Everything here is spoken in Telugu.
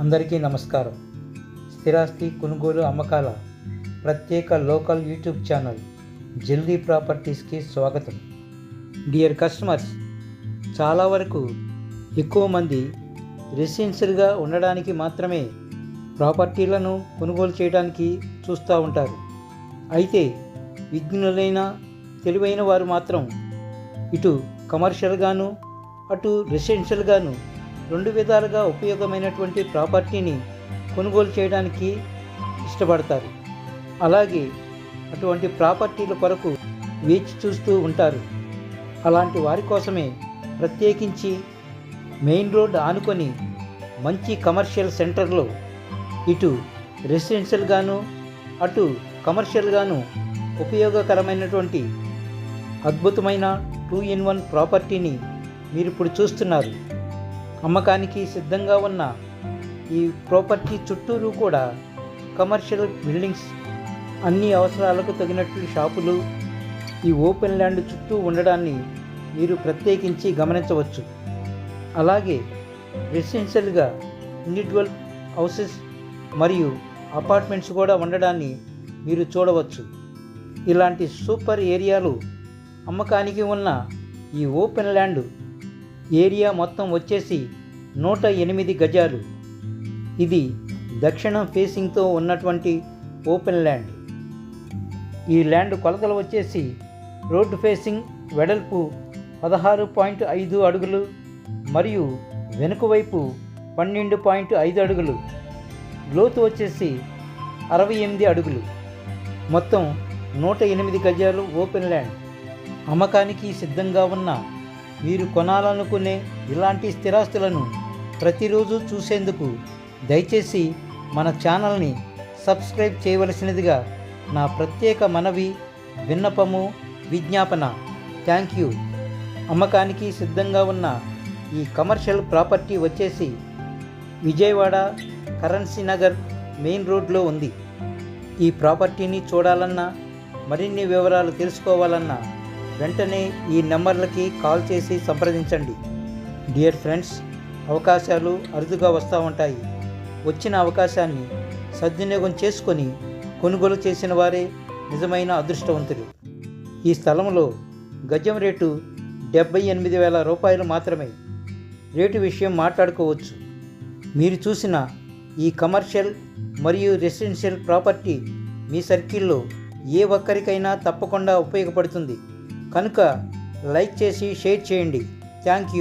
అందరికీ నమస్కారం. స్థిరాస్తి కొనుగోలు అమ్మకాల ప్రత్యేక లోకల్ యూట్యూబ్ ఛానల్ జల్దీ ప్రాపర్టీస్కి స్వాగతం. డియర్ కస్టమర్స్ చాలా వరకు ఎక్కువ మంది రెసిడెన్షియల్గా ఉండడానికి మాత్రమే ప్రాపర్టీలను కొనుగోలు చేయడానికి చూస్తూ ఉంటారు. అయితే విజ్ఞులైన తెలివైన వారు మాత్రం ఇటు కమర్షియల్గాను అటు రెసిడెన్షియల్గాను రెండు విధాలుగా ఉపయోగమైనటువంటి ప్రాపర్టీని కొనుగోలు చేయడానికి ఇష్టపడతారు. అలాగే అటువంటి ప్రాపర్టీల కొరకు వేచి చూస్తూ ఉంటారు. అలాంటి వారి కోసమే ప్రత్యేకించి మెయిన్ రోడ్ ఆనుకొని మంచి కమర్షియల్ సెంటర్లో ఇటు రెసిడెన్షియల్గాను అటు కమర్షియల్గాను ఉపయోగకరమైనటువంటి అద్భుతమైన టూ ఇన్ వన్ ప్రాపర్టీని మీరు ఇప్పుడు చూస్తున్నారు. అమ్మకానికి సిద్ధంగా ఉన్న ఈ ప్రాపర్టీ చుట్టూరు కూడా కమర్షియల్ బిల్డింగ్స్ అన్ని అవసరాలకు తగినట్టు షాపులు ఈ ఓపెన్ ల్యాండ్ చుట్టూ ఉండడాన్ని మీరు ప్రత్యేకించి గమనించవచ్చు. అలాగే రెసిడెన్షియల్గా ఇండివిజువల్ హౌసెస్ మరియు అపార్ట్మెంట్స్ కూడా ఉండడాన్ని మీరు చూడవచ్చు. ఇలాంటి సూపర్ ఏరియాలు అమ్మకానికి ఉన్న ఈ ఓపెన్ ల్యాండ్ ఏరియా మొత్తం వచ్చేసి నూట ఎనిమిది గజాలు. ఇది దక్షిణ ఫేసింగ్తో ఉన్నటువంటి ఓపెన్ ల్యాండ్. ఈ ల్యాండ్ కొలతలు వచ్చేసి రోడ్డు ఫేసింగ్ వెడల్పు పదహారు పాయింట్ ఐదు అడుగులు మరియు వెనుక వైపు పన్నెండు పాయింట్ ఐదు అడుగులు. లోతు వచ్చేసి అరవై ఎనిమిది అడుగులు. మొత్తం నూట ఎనిమిది గజాలు ఓపెన్ ల్యాండ్. అమ్మకానికి సిద్ధంగా ఉన్న మీరు కొనాలనుకునే ఇలాంటి స్థిరాస్తులను ప్రతిరోజు చూసేందుకు దయచేసి మన ఛానల్ని సబ్స్క్రైబ్ చేయవలసినదిగా నా ప్రత్యేక మనవి విన్నపము విజ్ఞాపన. Thank you. అమ్మకానికి సిద్ధంగా ఉన్న ఈ కమర్షియల్ ప్రాపర్టీ వచ్చేసి విజయవాడ కరెన్సీ నగర్ మెయిన్ రోడ్లో ఉంది. ఈ ప్రాపర్టీని చూడాలన్నా మరిన్ని వివరాలు తెలుసుకోవాలన్నా వెంటనే ఈ నెంబర్లకి కాల్ చేసి సంప్రదించండి. డియర్ ఫ్రెండ్స్ అవకాశాలు అరుదుగా వస్తూ ఉంటాయి. వచ్చిన అవకాశాన్ని సద్వినియోగం చేసుకొని కొనుగోలు చేసిన వారే నిజమైన అదృష్టవంతులు. ఈ స్థలంలో గజం రేటు డెబ్బై ఎనిమిది వేల రూపాయలు మాత్రమే. రేటు విషయం మాట్లాడుకోవచ్చు. మీరు చూసిన ఈ కమర్షియల్ మరియు రెసిడెన్షియల్ ప్రాపర్టీ మీ సర్కిల్లో ఏ ఒక్కరికైనా తప్పకుండా ఉపయోగపడుతుంది. కనుక లైక్ చేసి షేర్ చేయండి. Thank you.